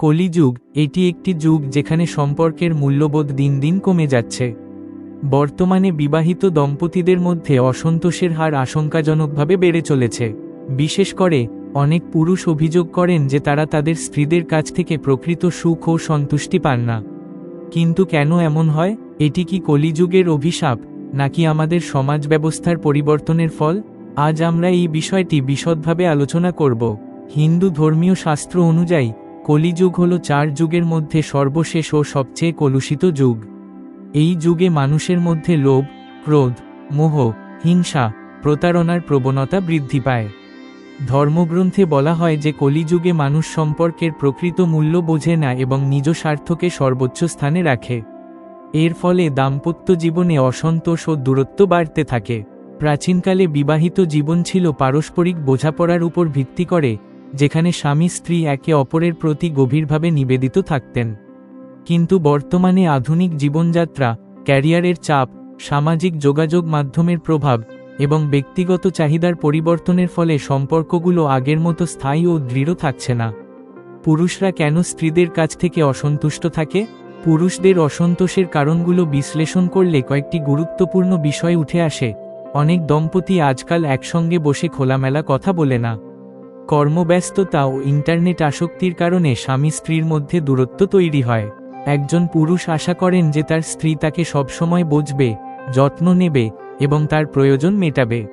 কলিযুগ, এটি একটি যুগ যেখানে সম্পর্কের মূল্যবোধ দিন দিন কমে যাচ্ছে। বর্তমানে বিবাহিত দম্পতিদের মধ্যে অসন্তোষের হার আশঙ্কাজনকভাবে বেড়ে চলেছে। বিশেষ করে, অনেক পুরুষ অভিযোগ করেন যে তারা তাদের স্ত্রীদের কাছ থেকে প্রকৃত সুখ ও সন্তুষ্টি পান না। কিন্তু কেন এমন হয়? এটি কি কলিযুগের অভিশাপ, নাকি আমাদের সমাজ ব্যবস্থার পরিবর্তনের ফল? আজ আমরা এই বিষয়টি বিশদভাবে আলোচনা করব। হিন্দু ধর্মীয় শাস্ত্র অনুযায়ী কলিযুগ হল চার যুগের মধ্যে সর্বশেষ ও সবচেয়ে কলুষিত যুগ। এই যুগে মানুষের মধ্যে লোভ, ক্রোধ, মোহ, হিংসা, প্রতারণার প্রবণতা বৃদ্ধি পায়। ধর্মগ্রন্থে বলা হয় যে কলিযুগে মানুষ সম্পর্কের প্রকৃত মূল্য বোঝে না এবং নিজ স্বার্থকে সর্বোচ্চ স্থানে রাখে। এর ফলে দাম্পত্য জীবনে অসন্তোষ ও দূরত্ব বাড়তে থাকে। প্রাচীনকালে বিবাহিত জীবন ছিল পারস্পরিক বোঝাপড়ার উপর ভিত্তি করে যেখানে স্বামী স্ত্রী একে অপরের প্রতি গভীরভাবে নিবেদিত থাকতেন। কিন্তু বর্তমানে আধুনিক জীবনযাত্রা, ক্যারিয়ারের চাপ, সামাজিক যোগাযোগ মাধ্যমের প্রভাব এবং ব্যক্তিগত চাহিদার পরিবর্তনের ফলে সম্পর্কগুলো আগের মতো স্থায়ী ও দৃঢ় থাকছে না। পুরুষরা কেন স্ত্রীদের কাছ থেকে অসন্তুষ্ট থাকে? পুরুষদের অসন্তোষের কারণগুলো বিশ্লেষণ করলে কয়েকটি গুরুত্বপূর্ণ বিষয় উঠে আসে। অনেক দম্পতি আজকাল একসঙ্গে বসে খোলামেলা কথা বলে না। কর্মব্যস্ততা ও ইন্টারনেট আসক্তির কারণে স্বামী স্ত্রীর মধ্যে দূরত্ব তৈরি হয়। একজন পুরুষ আশা করেন যে তার স্ত্রী তাকে সবসময় বুঝবে, যত্ন নেবে এবং তার প্রয়োজন মেটাবে।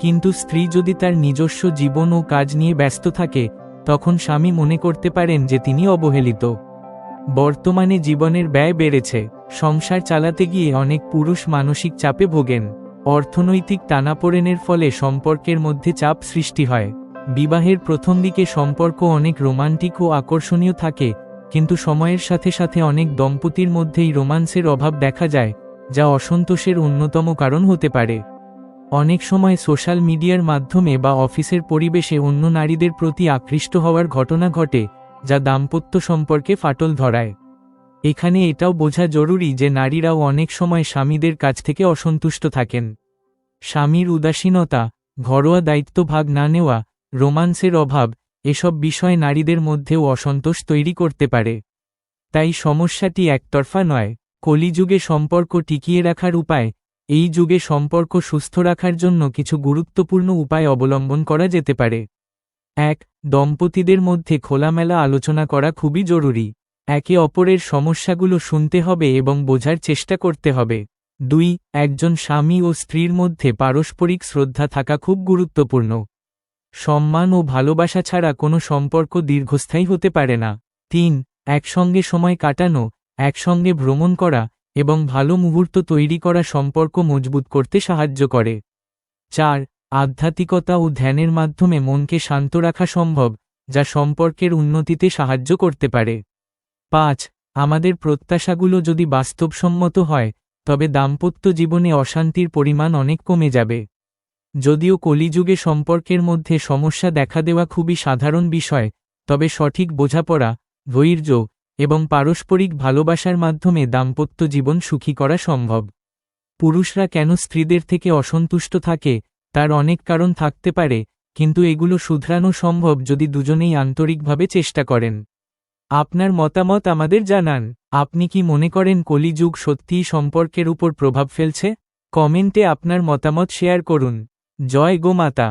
কিন্তু স্ত্রী যদি তার নিজস্ব জীবন ও কাজ নিয়ে ব্যস্ত থাকে, তখন স্বামী মনে করতে পারেন যে তিনি অবহেলিত। বর্তমানে জীবনের ব্যয় বেড়েছে, সংসার চালাতে গিয়ে অনেক পুরুষ মানসিক চাপে ভোগেন। অর্থনৈতিক টানাপোড়েনের ফলে সম্পর্কের মধ্যে চাপ সৃষ্টি হয়। বিবাহের প্রথম দিকে সম্পর্ক অনেক রোমান্টিক ও আকর্ষণীয় থাকে, কিন্তু সময়ের সাথে সাথে অনেক দম্পতির মধ্যেই রোমান্সের অভাব দেখা যায়, যা অসন্তোষের অন্যতম কারণ হতে পারে। অনেক সময় সোশ্যাল মিডিয়ার মাধ্যমে বা অফিসের পরিবেশে অন্য নারীদের প্রতি আকৃষ্ট হওয়ার ঘটনা ঘটে, যা দাম্পত্য সম্পর্কে ফাটল ধরায়। এখানে এটাও বোঝা জরুরি যে নারীরাও অনেক সময় স্বামীদের কাছ থেকে অসন্তুষ্ট থাকেন। স্বামীর উদাসীনতা, ঘরোয়া দায়িত্ব ভাগ না নেওয়া রোমান্সের অভাব, এসব বিষয় নারীদের মধ্যেও অসন্তোষ তৈরি করতে পারে। তাই সমস্যাটি একতরফা নয়। কলিযুগে সম্পর্ক টিকিয়ে রাখার উপায়, এই যুগে সম্পর্ক সুস্থ রাখার জন্য কিছু গুরুত্বপূর্ণ উপায় অবলম্বন করা যেতে পারে। এক, দম্পতিদের মধ্যে খোলামেলা আলোচনা করা খুবই জরুরি। একে অপরের সমস্যাগুলো শুনতে হবে এবং বোঝার চেষ্টা করতে হবে। দুই, একজন স্বামী ও স্ত্রীর মধ্যে পারস্পরিক শ্রদ্ধা থাকা খুব গুরুত্বপূর্ণ। সম্মান ও ভালোবাসা ছাড়া কোনো সম্পর্ক দীর্ঘস্থায়ী হতে পারে না। তিন, একসঙ্গে সময় কাটানো, একসঙ্গে ভ্রমণ করা এবং ভালো মুহূর্ত তৈরি করা সম্পর্ক মজবুত করতে সাহায্য করে। চার, আধ্যাত্মিকতা ও ধ্যানের মাধ্যমে মনকে শান্ত রাখা সম্ভব, যা সম্পর্কের উন্নতিতে সাহায্য করতে পারে। পাঁচ, আমাদের প্রত্যাশাগুলো যদি বাস্তবসম্মত হয়, তবে দাম্পত্য জীবনে অশান্তির পরিমাণ অনেক কমে যাবে। যদিও কলিযুগে সম্পর্কের মধ্যে সমস্যা দেখা দেওয়া খুবই সাধারণ বিষয়, তবে সঠিক বোঝাপড়া, ধৈর্য এবং পারস্পরিক ভালোবাসার মাধ্যমে দাম্পত্য জীবন সুখী করা সম্ভব। পুরুষরা কেন স্ত্রীদের থেকে অসন্তুষ্ট থাকে, তার অনেক কারণ থাকতে পারে, কিন্তু এগুলো শুধরানো সম্ভব যদি দুজনেই আন্তরিকভাবে চেষ্টা করেন। আপনার মতামত আমাদের জানান। আপনি কি মনে করেন কলিযুগ সত্যিই সম্পর্কের উপর প্রভাব ফেলছে? কমেন্টে আপনার মতামত শেয়ার করুন। জয় গোমাতা